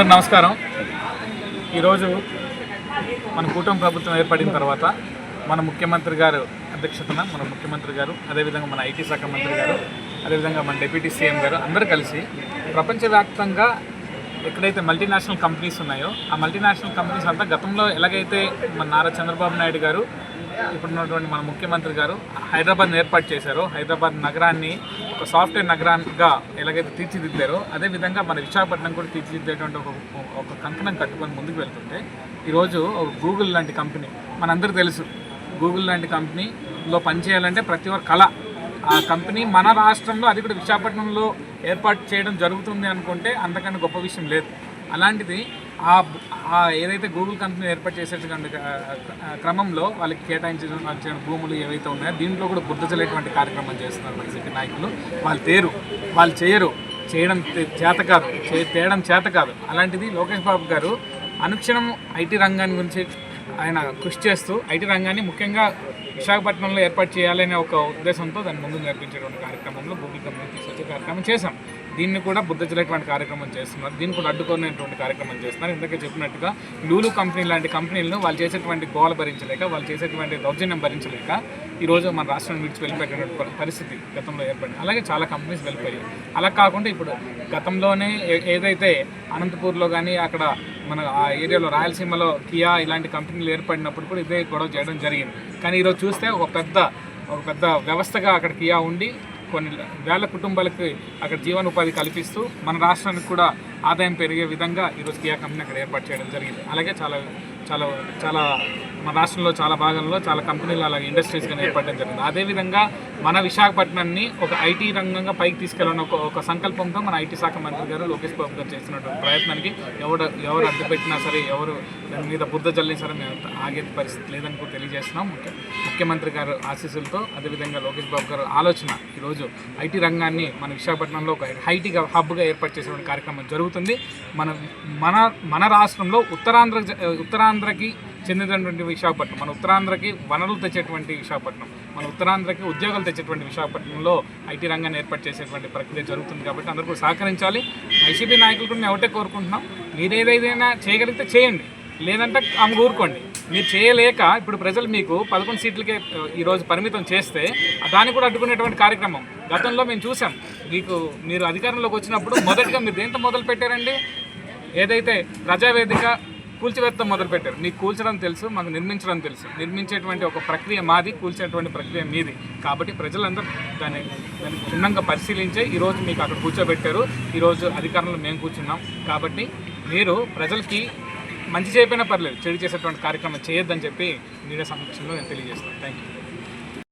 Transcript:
అందరు నమస్కారం. ఈరోజు మన కూటమి ప్రభుత్వం ఏర్పడిన తర్వాత మన ముఖ్యమంత్రి గారు అధ్యక్షతన మన ముఖ్యమంత్రి గారు అదేవిధంగా మన ఐటీ శాఖ మంత్రి గారు అదేవిధంగా మన డిప్యూటీ సీఎం గారు అందరూ కలిసి ప్రపంచవ్యాప్తంగా ఎక్కడైతే మల్టీనేషనల్ కంపెనీస్ ఉన్నాయో ఆ మల్టీనేషనల్ కంపెనీస్ అంతా గతంలో ఎలాగైతే మన నారా చంద్రబాబు నాయుడు గారు ఇప్పుడున్నటువంటి మన ముఖ్యమంత్రి గారు హైదరాబాద్ ఏర్పాటు చేశారు హైదరాబాద్ నగరాన్ని ఒక సాఫ్ట్వేర్ నగరానికి ఎలాగైతే తీర్చిదిద్దారో అదేవిధంగా మన విశాఖపట్నం కూడా తీర్చిదిద్దేటువంటి ఒక ఒక కంకణం కట్టుకొని ముందుకు వెళ్తుంటే ఈరోజు ఒక గూగుల్ లాంటి కంపెనీ మనందరికీ తెలుసు గూగుల్ లాంటి కంపెనీలో పనిచేయాలంటే ప్రతి ఒక్క కళ ఆ కంపెనీ మన రాష్ట్రంలో అది కూడా విశాఖపట్నంలో ఏర్పాటు చేయడం జరుగుతుంది అనుకుంటే అంతకన్నా గొప్ప విషయం లేదు. అలాంటిది ఆ ఏదైతే గూగుల్ కంపెనీ ఏర్పాటు చేసేటువంటి క్రమంలో వాళ్ళకి కేటాయించిన భూములు ఏవైతే ఉన్నాయో దీంట్లో కూడా బుద్ధ కార్యక్రమం చేస్తున్నారు వైసీపీ నాయకులు. వాళ్ళు తేరు వాళ్ళు చేయరు చేయడం చేత కాదు చే- తేయడం చేత కాదు. అలాంటిది లోకేష్ బాబు గారు అనుక్షణం ఐటీ రంగాన్ని గురించి ఆయన కృషి చేస్తూ ఐటీ రంగాన్ని ముఖ్యంగా విశాఖపట్నంలో ఏర్పాటు చేయాలనే ఒక ఉద్దేశంతో దాన్ని ముందు నేర్పించేటువంటి కార్యక్రమంలో గూగుల్ కంపెనీ తీసుకొచ్చే కార్యక్రమం చేశాం. దీన్ని కూడా బుద్ధజలేటువంటి కార్యక్రమం చేస్తున్నారు. దీన్ని కూడా అడ్డుకునేటువంటి కార్యక్రమం చేస్తున్నారు. ఇందాక చెప్పినట్టుగా లూలు కంపెనీ లాంటి కంపెనీలను వాళ్ళు చేసేటువంటి గోల భరించలేక వాళ్ళు చేసేటువంటి దౌర్జన్యం భరించలేక ఈరోజు మన రాష్ట్రాన్ని విడిచి వెళ్ళిపోయేటువంటి పరిస్థితి గతంలో ఏర్పడింది. అలాగే చాలా కంపెనీస్ వెళ్ళిపోయాయి. అలా కాకుండా ఇప్పుడు గతంలోనే ఏ- ఏదైతే అనంతపూర్లో కానీ అక్కడ మన ఆ ఏరియాలో రాయలసీమలో కియా ఇలాంటి కంపెనీలు ఏర్పడినప్పుడు కూడా ఇదే గొడవ చేయడం జరిగింది. కానీ ఈరోజు చూస్తే ఒక పెద్ద ఒక పెద్ద వ్యవస్థగా అక్కడ కియా ఉండి కొన్ని వేల కుటుంబాలకి అక్కడ జీవనోపాధి కల్పిస్తూ మన రాష్ట్రానికి కూడా ఆదాయం పెరిగే విధంగా ఈరోజు కియా కంపెనీ అక్కడ ఏర్పాటు చేయడం జరిగింది. అలాగే చాలా చాలా చాలా మన రాష్ట్రంలో చాలా భాగంలో చాలా కంపెనీలు అలాగే ఇండస్ట్రీస్ కానీ ఏర్పడడం జరిగింది. అదేవిధంగా మన విశాఖపట్నాన్ని ఒక ఐటీ రంగంగా పైకి తీసుకెళ్ళిన ఒక ఒక సంకల్పంతో మన ఐటీ శాఖ మంత్రి గారు లోకేష్ బాబు గారు చేసినటువంటి ప్రయత్నానికి ఎవరు ఎవరు అడ్డు పెట్టినా సరే ఎవరు దాని మీద బుద్ధ జల్లినా సరే మేము ఆగే పరిస్థితి లేదని కూడా తెలియజేస్తున్నాం ముఖ్యమంత్రి గారు ఆశీస్సులతో అదేవిధంగా లోకేష్ బాబు గారు ఆలోచన ఈరోజు ఐటీ రంగాన్ని మన విశాఖపట్నంలో ఒక హైటీగా హబ్గా ఏర్పాటు చేసేటువంటి కార్యక్రమం జరుగుతుంది. మన మన మన రాష్ట్రంలో ఉత్తరాంధ్ర ఉత్తరాంధ్రకి చెందినటువంటి విశాఖపట్నం మన ఉత్తరాంధ్రకి వనరులు తెచ్చేటువంటి విశాఖపట్నం మన ఉత్తరాంధ్రకి ఉద్యోగాలు తెచ్చేటువంటి విశాఖపట్నంలో ఐటీ రంగాన్ని ఏర్పాటు చేసేటువంటి ప్రక్రియ జరుగుతుంది కాబట్టి అందరూ సహకరించాలి. వైసీపీ నాయకులు కూడా మేము ఒకటే కోరుకుంటున్నాం. మీరు ఏదైనా చేయగలిగితే చేయండి. లేదంటే ఆమె ఊరుకోండి. మీరు చేయలేక ఇప్పుడు ప్రజలు మీకు పదకొండు సీట్లకే ఈరోజు పరిమితం చేస్తే దాన్ని కూడా అడ్డుకునేటువంటి కార్యక్రమం గతంలో మేము చూసాం. మీకు మీరు అధికారంలోకి వచ్చినప్పుడు మొదటిగా మీరు దేంతో మొదలు పెట్టారండి ఏదైతే ప్రజావేదిక కూల్చివేత్తం మొదలుపెట్టారు. నీకు కూల్చడం తెలుసు మాకు నిర్మించడం తెలుసు. నిర్మించేటువంటి ఒక ప్రక్రియ మాది కూల్చేటువంటి ప్రక్రియ మీది. కాబట్టి ప్రజలందరూ దాన్ని దాన్ని క్షుణ్ణంగా పరిశీలించే ఈరోజు మీకు అక్కడ కూర్చోబెట్టారు. ఈరోజు అధికారంలో మేము కూర్చున్నాం. కాబట్టి మీరు ప్రజలకి మంచి చేయకపోయినా పర్లేదు చెడు చేసేటువంటి కార్యక్రమం చేయొద్దని చెప్పి మీడియా సమక్షంలో నేను తెలియజేస్తాను. Thank you